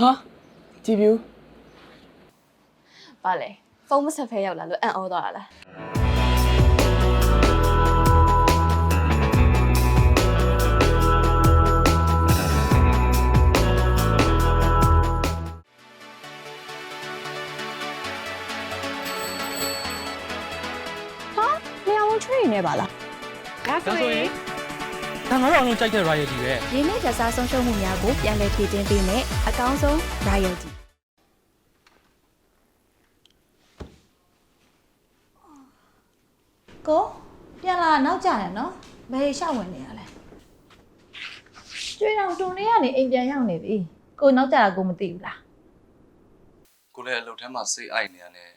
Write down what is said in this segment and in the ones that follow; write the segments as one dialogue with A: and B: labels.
A: ဟာကြည်ပြူ
B: ပါလေဖုန်းမဆက်ဖဲရောက်လာလို့အံ့ဩသွားတာလား
C: လျှောင်းချွေးနေပါလား
A: ဒါဆိုရင် ဒါငါတို့အောင်လုံးကြိုက်တဲ့ royalty ပဲ
C: ရင်းနှီးကြစားဆုံးရှုံးမှုများကိုပြန်လည်ဖြည့်တင်းပေးမယ်အကောင်းဆုံး royalty
D: ကိုပြန်လာနောက်ကြတယ်နော်ဘယ်ရှောက်ဝင်နေရလဲကျွေးတော့တုံလေးကနေအိမ်ပြန်ရောက်နေပြီကိုနောက်ကြတာကိုမသိဘူးလား
E: ကိုလည်းအလုပ်ထဲမှာစိတ်အိုက်နေရတယ်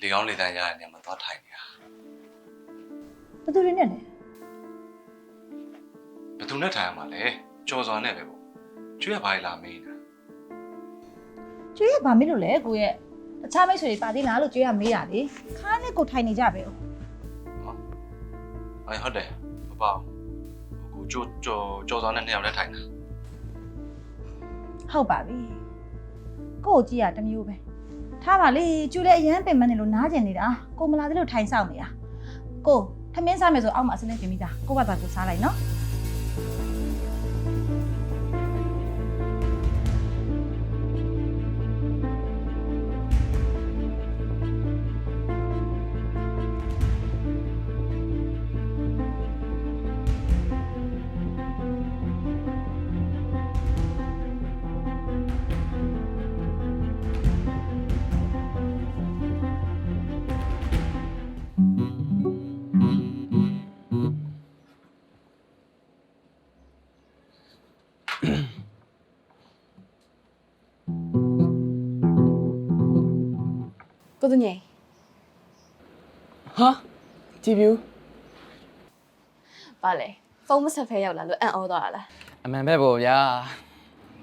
E: လေကောင်းလေတန်းရတဲ့နေရာမှာသွားထိုင်နေတာ
D: ဘယ်သူတွေနဲ့လဲ
E: ဘယ် သူနဲ့ထိုင်ရမှာလဲကြော်စွာနဲ့ပဲပေါ့ကျွေးရပါလေလာမေးနေတာ
D: ကျွေးရဘာမလို့လဲကိုရဲ့တခြားမိတ်ဆွေတွေပါသေးလားလို့ကျွေးရမေးတာလေခါနဲ့ကိုထိုင်နေကြပဲ哦
E: အေးဟုတ်တယ်မပေါ့ကိုကြော်ကြော်ကြော်စွာနဲ့နှစ်ယောက်တည်းထိုင်တာ
D: ဟုတ်ပါပြီကို့ကိုကြည့်ရတစ်မျိုးပဲထားပါလေကျွေးလည်းအရန်ပင်မနေလို့နားကျင်နေတာကိုမလာသေးလို့ထိုင်ဆောင်နေတာကိုထမင်းစားမယ်ဆိုအောက်မှာအစင်းနဲ့ပြင်ပြီးသားကို့ဘာသာကိုစားလိုက်နော်
B: ကိုသူငယ်
A: ဟာကြည်ပြူ
B: ပါလေဖုန်းမဆက်ဖဲရောက်လာလို့အံ့ဩသွားတာလား
F: အမှန်ပဲပေါ့ဗျာ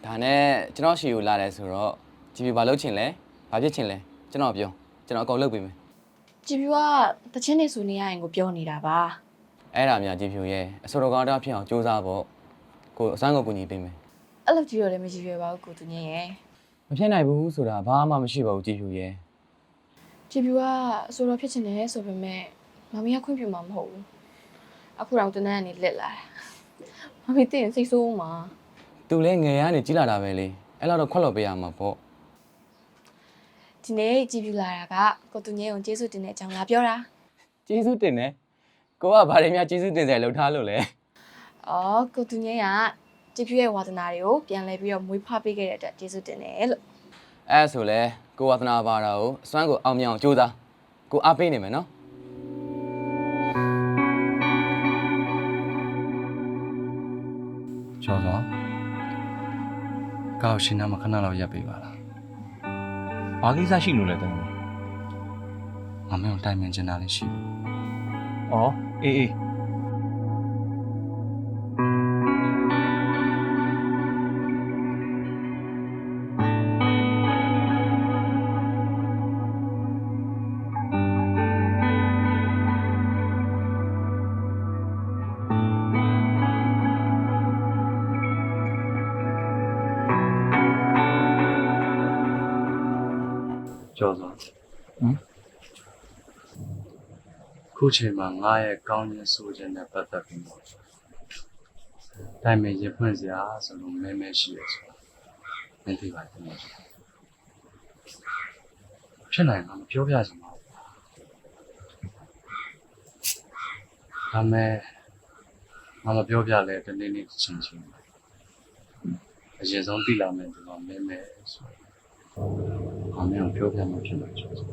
F: ဒါနဲ့ကျွန်တော်ရှီကိုလာတယ်ဆိုတော့ကြည်ပြဘာလုပ်ချင်လဲဘာဖြစ်ချင်လဲကျွန်တော်ပြောကျွန်တော်အကုန်လုပ်ပေးမယ်
B: ကြည်ပြူကတချင်းနေဆိုနေရရင်ကိုပြောနေတာပါ
F: အဲ့ဒါများကြည်ပြရဲ့အစောတော်ကောင်းတာဖြစ်အောင်ကြိုးစားဖို့ကိုအစမ်းကိုကူညီပေးမယ်
B: အဲ့လိုကြည့်ရလည်းမကြည့်ရပါဘူးကိုသူငယ်ရဲ့
F: မဖြစ်နိုင်ဘူးဆိုတာဘာမှမရှိပါဘူးကြည်ပြရဲ့
B: ကြည်ပြူကဆိုတော့ဖြစ်ချင်တယ်ဆိုပေမဲ့မမီးကခွင့်ပြုမှာမဟုတ်ဘူးအခုတော့တန်းတန်းကနေလက်လာတာမမီးသိရင်စိတ်ဆိုးမှာ
F: သူလည်းငယ်ရနေကြီးလာတာပဲလေအဲ့လောက်တော့ခွက်လို့ပေးရမှာပေါ့
B: ဒီနေ့ကြည်ပြူလာတာကကိုသူငယ်ကိုကျေးဇူးတင်တဲ့အကြောင်းလာပြောတာ
F: ကျေးဇူးတင်တယ်ကိုကဘာတွေများကျေးဇူးတင်စရာလုပ်ထားလို့လဲ
B: အော်ကိုသူငယ်ကကြည်ပြူရဲ့ဝါသနာတွေကိုပြန်လဲပြီးတော့မွေးဖွားပေးခဲ့တဲ့အတွက်ကျေးဇူးတင်တယ်လို့
F: အဲ့ဆိုလဲကိုဝါသနာပါတာကိုအစွမ်းကိုအောင်မြင်အောင်ကြိုးစားကိုအားပေးနေမယ်နော်
E: ကြော်စွာကောက်ရှင်နာမခဏလောက်ရပ်ပေးပါလား
G: ဘာကိစ္စရှိလို့လဲတမီး
E: ငါမင်းကိုတိုင်ပင်ချင်တာလေးရှိဘူး။
G: အော်အေးအေး
E: ကြော်စွာဟမ်ခုချိန်မှာငါရဲ့ကောင်းခြင်းဆိုခြင်းနဲ့ပတ်သက်ပြီးတော့တိုင်ပင်ရဖွင့်စရာဆိုလို့မဲမဲရှိရဆိုမင်းသိပါတယ်မင်းဖြစ်နိုင်မှာမပြောပြချင်ပါဘူးဒါမဲ့ငါမပြောပြလဲတနေ့နေ့ချင်းချင်းအရင်ဆုံးသိလာမယ်ဒီတော့မဲမဲဆို အမေကိုပြောပြမှဖြစ်မှာချင်တယ်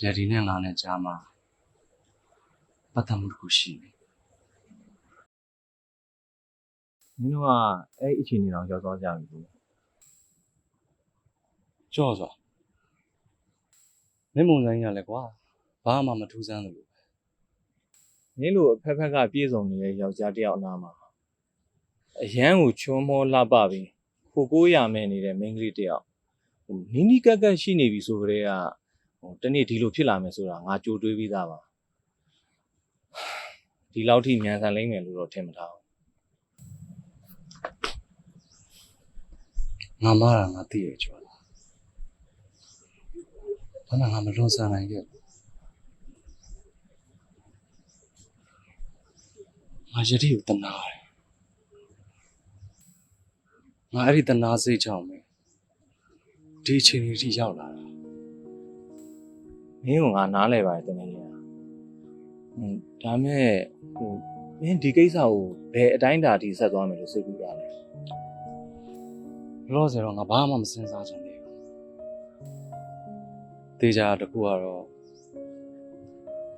E: ရည်ဒီနဲ့ငါနဲ့ကြားမှာပတ်သက်မှုတစ်ခုရှိနေ
G: နင်တို့ကအဲ့ဒီအခြေအနေတော့ရောက်သွားကြပြီလို့
E: ကြော့စွာမင်းမုံဆိုင်ရလဲကွာဘာမှမထူးဆန်းလို့
G: နင်တို့အဖက်ဖက်ကပြေဆုံးနေတဲ့ယောက်ျားတစ်ယောက်အနားမှာ အရန်ကိုချွန်းမောလှပပြီးခိုကိုးရမယ်နေတဲ့မိန်းကလေးတစ်ယောက်ဟိုနီးနီးကပ်ကပ်ရှိနေပြီဆိုကြတဲ့ကဟိုတနေ့ဒီလိုဖြစ်လာမယ်ဆိုတာငါကြိုတွေးပြီးသားပါဒီလောက်ထိမြန်ဆန်လိမ့်မယ်လို့တော့ထင်မထားဘူး
E: ငါမတာငါသိရကြွားလားဘာမှငါမလွန်ဆန်နိုင်ခဲ့ဘူးငါယတိကိုတနာတယ် ငါအဲ့ဒီတနာစိတ်ကြောင့်ပဲဒီအချိန်ကြီးထိရောက်လာတာ
G: မင်းကငါနားလဲပါတယ်တကယ်ကြီးဟွန်းဒါမဲ့ဟိုမင်းဒီကိစ္စကိုဘယ်အတိုင်းအတာထိဆက်သွားမယ်လို့စိတ်ကူးရလဲ
E: လောဆယ်တော့ငါဘာမှမစဉ်းစားချင်သေးဘူးတေချာတစ်ခုကတော့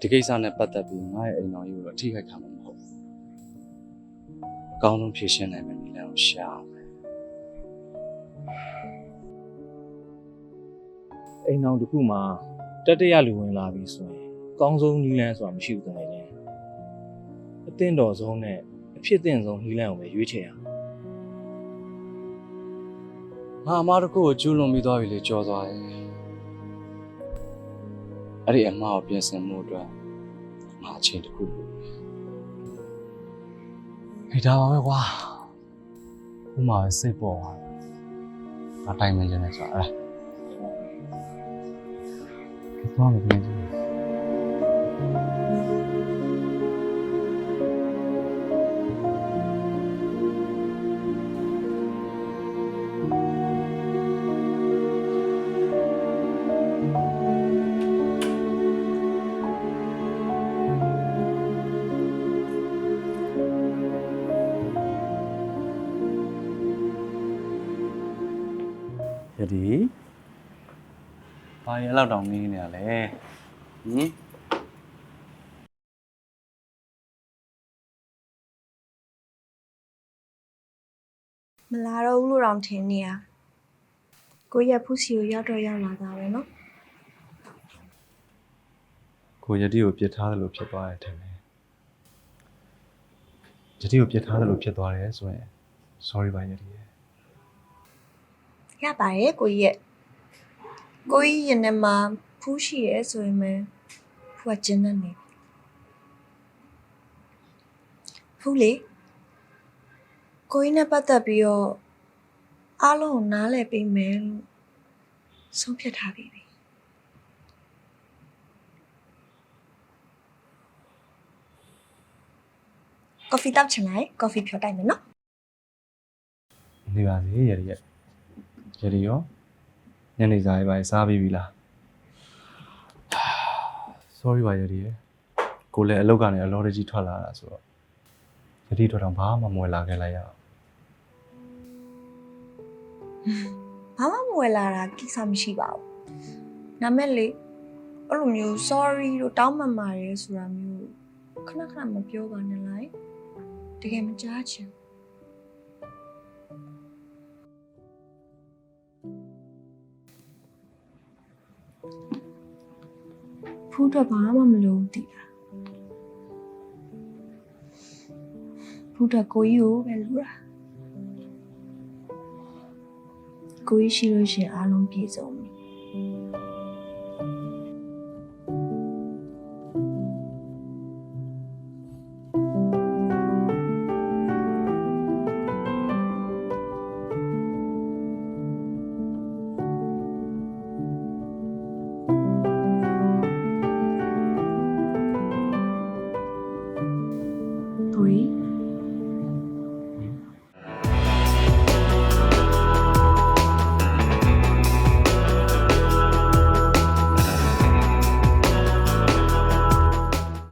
E: ဒီကိစ္စနဲ့ပတ်သက်ပြီးငါရဲ့အိမ်တော်ကြီးကိုတော့အထိခိုက်ခံမှာမဟုတ်ဘူးအကောင်းဆုံးဖြေရှင်းနိုင်မယ့်နည်းလမ်းကိုရှာအောင်မယ်
G: အိမ်အောင်တစ်ခုမှာတတရလူဝင်လာပြီဆိုရင်အကောင်းဆုံးနီးလန်းဆိုတာမရှိဘူးတကယ်ချင်းအသင့်တော်ဆုံးနဲ့အဖြစ်သင့်ဆုံးနီးလန်းကိုပဲရွေးချယ်ရအောင်
E: ငါအမားတစ်ခုကိုကျူးလွန်ပြီးသွားပြီလေကြော်သွားတယ်အဲ့ဒီအမားကိုပြင်ဆင်မှုအတွက်ငါအချိန်တစ်ခုလိုဟေးဒါပါပဲကွာဥမာပဲစိတ်ပေါ်သွားတယ် ငါတိုင်မင်ခြင်းနဲ့ဆိုတာအဲ့ဒါကတော့မပြင်ဘူးယ ဒီဘာရဲလောက်တောင်နေနေရလဲ
F: ဟင်
H: မလာတော့ဘူးလို့တော့ထင်နေရကိုရက်ဖူးစီကိုရောက်တော့ရောက်လာတာပဲเนาะ
E: ကိုယတိကိုပြစ်ထားတယ်လို့ဖြစ်သွားတယ်ထင်တယ်ယတိကိုပြစ်ထားတယ်လို့ဖြစ်သွားတယ်ဆိုရင် sorry ပါယတိရဲ့
H: ရပါတယ်ကိုရက်ကိုကြီးရင်ထဲမှာဖူးရှိရဲဆိုရင်ပဲဖူးကကျင်းနေနေဖူးလေကိုကြီးနဲ့ပတ်သက်ပြီးတော့အားလုံးကိုနားလည်ပေးမယ်လို့ဆုံးဖြတ်ထားပြီပြီကော်ဖီတောက်ချင်လိုက်ကော်ဖီဖြော်တိုက်မယ်နော်
E: နေပါစေယတိရဲ့ ယတိရောညနေစာရေးပါစားပြီးပြီလား sorry ပါယတိရဲ့ကိုလည်းအလုပ်ကနေအလော်တကြီးထွက်လာတာဆိုတော့ယတိတော့တော့ဘာမှမဝယ်လာခဲ့လိုက်ရအောင်
H: ဘာမှမဝယ်လာတာကိစ္စမရှိပါဘူး။ဒါမဲ့လေအဲ့လိုမျိုး sorry လို့တောင်းပန်ပါတယ်ဆိုတာမျိုးခဏခဏမပြောပါနဲ့လိုက်။တကယ်မကြားချင် ဘူးဖူးတော့ဘာမှမလုပ်ဘူးတည်တာဖူးတော့ကိုကြီးကိုပဲလူတာကိုကြီးရှိလို့ရှရင်အားလုံးပြည့်စုံပြီ